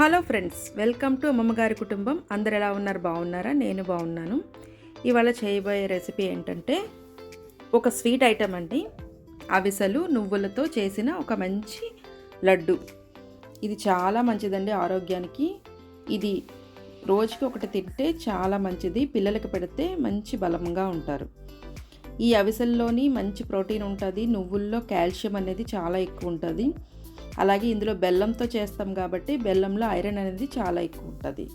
Hello friends welcome to అమ్మమ్మగారి కుటుంబం. అందరు ఎలా ఉన్నారు? బాగున్నారా? నేను బాగున్నాను. ఇవాళ చేయబోయే రెసిపీ ఏంటంటే ఒక స్వీట్ ఐటెం అండి. అవిసలు నువ్వులతో చేసిన ఒక మంచి లడ్డు. ఇది చాలా మంచిదండి ఆరోగ్యానికి. ఇది రోజుకి ఒకటి తింటే చాలా మంచిది. పిల్లలకి పెడితే మంచి బలంగా ఉంటారు. ఈ అవిసల్లోని మంచి ప్రోటీన్ ఉంటుంది. నువ్వుల్లో కాల్షియం అనేది చాలా ఎక్కువ ఉంటుంది. అలాగే ఇందులో బెల్లంతో చేస్తాం కాబట్టి బెల్లంలో ఐరన్ అనేది చాలా ఎక్కువ ఉంటుంది.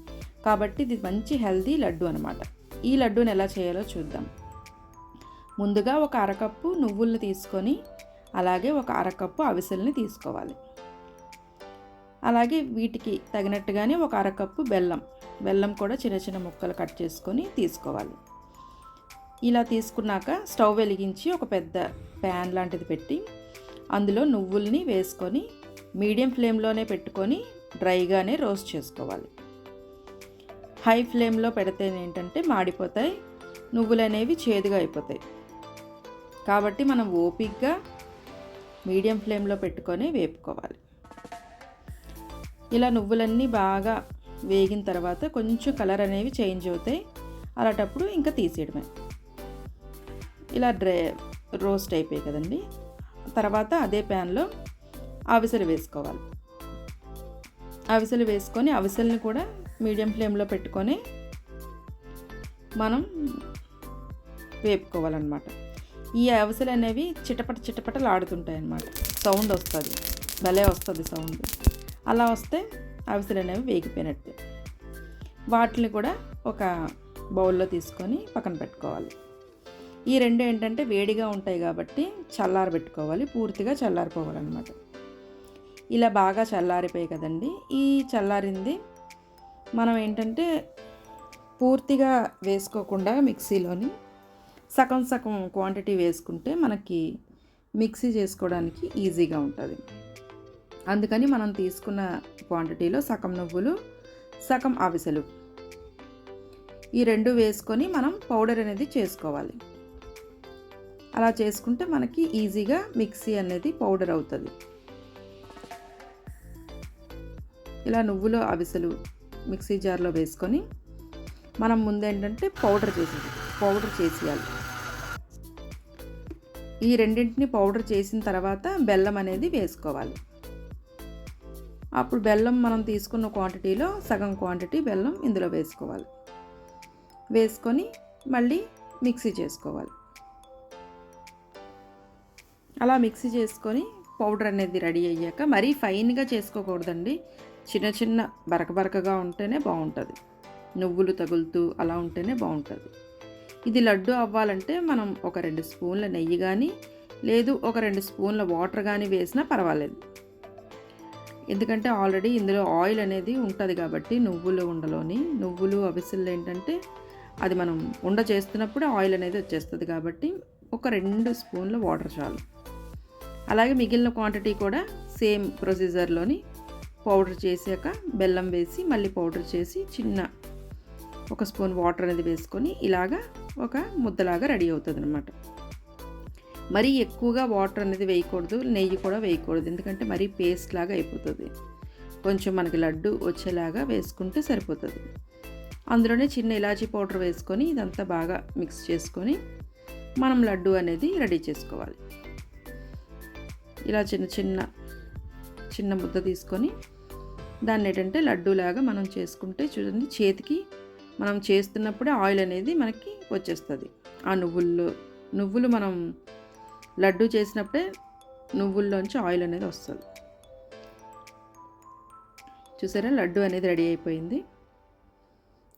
కాబట్టి ఇది మంచి హెల్దీ లడ్డు అనమాట ఈ లడ్డూని ఎలా చేయాలో చూద్దాం. ముందుగా ఒక అరకప్పు నువ్వుల్ని తీసుకొని అలాగే ఒక అరకప్పు అవిసెల్ని తీసుకోవాలి. అలాగే వీటికి తగినట్టుగానే ఒక అరకప్పు బెల్లం. బెల్లం కూడా చిన్న చిన్న ముక్కలు కట్ చేసుకొని తీసుకోవాలి. ఇలా తీసుకున్నాక స్టవ్ వెలిగించి ఒక పెద్ద ప్యాన్ లాంటిది పెట్టి అందులో నువ్వుల్ని వేసుకొని మీడియం ఫ్లేమ్లోనే పెట్టుకొని డ్రైగానే రోస్ట్ చేసుకోవాలి. హై ఫ్లేమ్లో పెడితే ఏంటంటే మాడిపోతాయి నువ్వులు అనేవి చేదుగా అయిపోతాయి. కాబట్టి మనం ఓపిక్గా మీడియం ఫ్లేమ్లో పెట్టుకొని వేపుకోవాలి. ఇలా నువ్వులన్నీ బాగా వేగిన తర్వాత కొంచెం కలర్ అనేవి చేంజ్ అవుతాయి. అలాంటప్పుడు ఇంకా తీసేయడమే. ఇలా డ్రై రోస్ట్ అయిపోయాయి కదండి. తర్వాత అదే ప్యాన్లో అవిసెలు వేసుకోవాలి. అవిసెలు వేసుకొని అవిసెల్ని కూడా మీడియం ఫ్లేమ్లో పెట్టుకొని మనం వేపుకోవాలన్నమాట. ఈ అవిసెలు అనేవి చిటపట చిటపటలు ఆడుతుంటాయి అన్నమాట సౌండ్ వస్తుంది. భలే వస్తుంది సౌండ్. అలా వస్తే అవిసెలు అనేవి వేగిపోయినట్టే. వాటిని కూడా ఒక బౌల్లో తీసుకొని పక్కన పెట్టుకోవాలి. ఈ రెండు ఏంటంటే వేడిగా ఉంటాయి కాబట్టి చల్లారబెట్టుకోవాలి. పూర్తిగా చల్లారిపోవాలన్నమాట. ఇలా బాగా చల్లారిపోయాయి కదండి. ఈ చల్లారింది మనం ఏంటంటే పూర్తిగా వేసుకోకుండా మిక్సీలోని సగం సగం క్వాంటిటీ వేసుకుంటే మనకి మిక్సీ చేసుకోవడానికి ఈజీగా ఉంటుంది. అందుకని మనం తీసుకున్న క్వాంటిటీలో సగం నువ్వులు సగం అవిసెలు ఈ రెండు వేసుకొని మనం పౌడర్ అనేది చేసుకోవాలి. అలా చేసుకుంటే మనకి ఈజీగా మిక్సీ అనేది పౌడర్ అవుతుంది. ఇలా నువ్వులు అవిసలు మిక్సీ జార్లో వేసుకొని మనం ముందేంటంటే పౌడర్ చేసేది పౌడర్ చేసేయాలి. ఈ రెండింటిని పౌడర్ చేసిన తర్వాత బెల్లం అనేది వేసుకోవాలి. అప్పుడు బెల్లం మనం తీసుకున్న క్వాంటిటీలో సగం క్వాంటిటీ బెల్లం ఇందులో వేసుకోవాలి. వేసుకొని మళ్ళీ మిక్సీ చేసుకోవాలి. అలా మిక్సీ చేసుకొని పౌడర్ అనేది రెడీ అయ్యాక మరీ ఫైన్గా చేసుకోకూడదండి. చిన్న చిన్న బరక బరకగా ఉంటేనే బాగుంటుంది. నువ్వులు తగులుతూ అలా ఉంటేనే బాగుంటుంది. ఇది లడ్డు అవ్వాలంటే మనం ఒక రెండు స్పూన్ల నెయ్యి కానీ లేదు ఒక రెండు స్పూన్ల వాటర్ కానీ వేసినా పర్వాలేదు. ఎందుకంటే ఆల్రెడీ ఇందులో ఆయిల్ అనేది ఉంటుంది కాబట్టి నువ్వులు ఉండలోని నువ్వులు అవిసిల్లు ఏంటంటే అది మనం ఉండ చేస్తున్నప్పుడు ఆయిల్ అనేది వచ్చేస్తుంది కాబట్టి ఒక రెండు స్పూన్ల వాటర్ చాలు. అలాగే మిగిలిన క్వాంటిటీ కూడా సేమ్ ప్రొసీజర్లోని పౌడర్ చేసాక బెల్లం వేసి మళ్ళీ పౌడర్ చేసి చిన్న ఒక స్పూన్ వాటర్ అనేది వేసుకొని ఇలాగా ఒక ముద్దలాగా రెడీ అవుతుంది అనమాట మరీ ఎక్కువగా వాటర్ అనేది వేయకూడదు నెయ్యి కూడా వేయకూడదు. ఎందుకంటే మరీ పేస్ట్ లాగా అయిపోతుంది. కొంచెం మనకి లడ్డు వచ్చేలాగా వేసుకుంటే సరిపోతుంది. అందులోనే చిన్న ఇలాచీ పౌడర్ వేసుకొని ఇదంతా బాగా మిక్స్ చేసుకొని మనం లడ్డు అనేది రెడీ చేసుకోవాలి. ఇలా చిన్న చిన్న చిన్న ముద్ద తీసుకొని దాన్ని ఏంటంటే లడ్డూలాగా మనం చేసుకుంటే చూడండి చేతికి మనం చేస్తున్నప్పుడే ఆయిల్ అనేది మనకి వచ్చేస్తుంది. ఆ నువ్వుల్లో నువ్వులు మనం లడ్డు చేసినప్పుడే నువ్వుల్లోంచి ఆయిల్ అనేది వస్తుంది. చూసారా? లడ్డు అనేది రెడీ అయిపోయింది.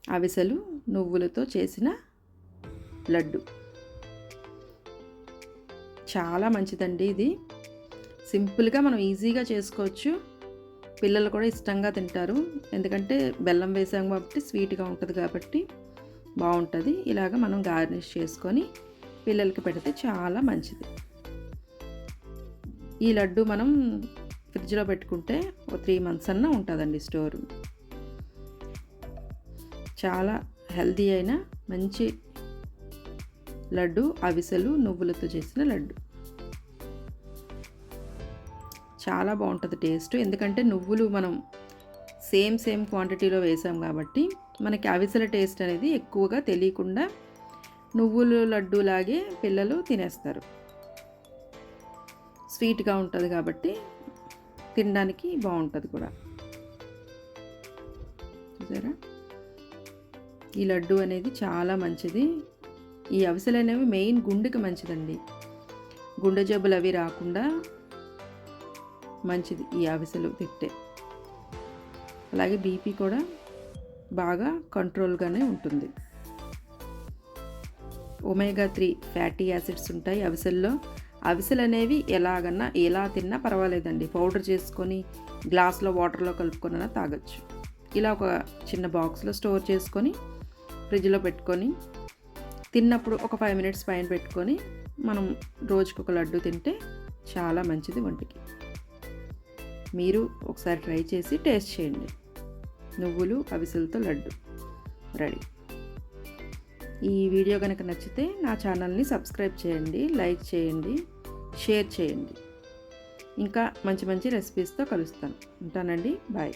అవిసెలు నువ్వులతో చేసిన లడ్డు. చాలా మంచిదండి ఇది. సింపుల్గా మనం ఈజీగా చేసుకోవచ్చు. పిల్లలు కూడా ఇష్టంగా తింటారు. ఎందుకంటే బెల్లం వేసాం కాబట్టి స్వీట్గా ఉంటుంది కాబట్టి బాగుంటుంది. ఇలాగ మనం గార్నిష్ చేసుకొని పిల్లలకి పెడితే చాలా మంచిది. ఈ లడ్డు మనం ఫ్రిడ్జ్లో పెట్టుకుంటే ఒక త్రీ మంత్స్ అన్న ఉంటుందండి స్టోర్. చాలా హెల్దీ అయిన మంచి లడ్డు అవిసెలు నువ్వులతో చేసిన లడ్డు. చాలా బాగుంటుంది టేస్ట్. ఎందుకంటే నువ్వులు మనం సేమ్ సేమ్ క్వాంటిటీలో వేసాం కాబట్టి మనకి అవిసెల టేస్ట్ అనేది ఎక్కువగా తెలియకుండా నువ్వులు లడ్డూలాగే పిల్లలు తినేస్తారు. స్వీట్గా ఉంటుంది కాబట్టి తినడానికి బాగుంటుంది కూడా. చూసారా? ఈ లడ్డు అనేది చాలా మంచిది. ఈ అవిసెలు అనేవి మెయిన్ గుండెకి మంచిదండి. గుండె జబ్బులు అవి రాకుండా మంచిది ఈ అవిసెలు తిట్టే అలాగే బీపీ కూడా బాగా కంట్రోల్గానే ఉంటుంది. ఒమేగా త్రీ ఫ్యాటీ యాసిడ్స్ ఉంటాయి అవిసెల్లో. అవిసెలు అనేవి ఎలాగన్నా ఎలా తిన్నా పర్వాలేదండి. పౌడర్ చేసుకొని గ్లాస్లో వాటర్లో కలుపుకొనైనా తాగొచ్చు. ఇలా ఒక చిన్న బాక్స్లో స్టోర్ చేసుకొని ఫ్రిడ్జ్లో పెట్టుకొని తిన్నప్పుడు ఒక ఫైవ్ మినిట్స్ పైన పెట్టుకొని మనం రోజుకొక ఒక లడ్డు తింటే చాలా మంచిది ఒంటికి. మీరు ఒకసారి ట్రై చేసి టేస్ట్ చేయండి. నువ్వులు అవిసెలతో లడ్డు. రెడీ. ఈ వీడియో కనుక నచ్చితే నా ఛానల్ని సబ్స్క్రైబ్ చేయండి లైక్ చేయండి షేర్ చేయండి. ఇంకా మంచి మంచి రెసిపీస్తో కలుస్తాను. ఉంటానండి. బాయ్.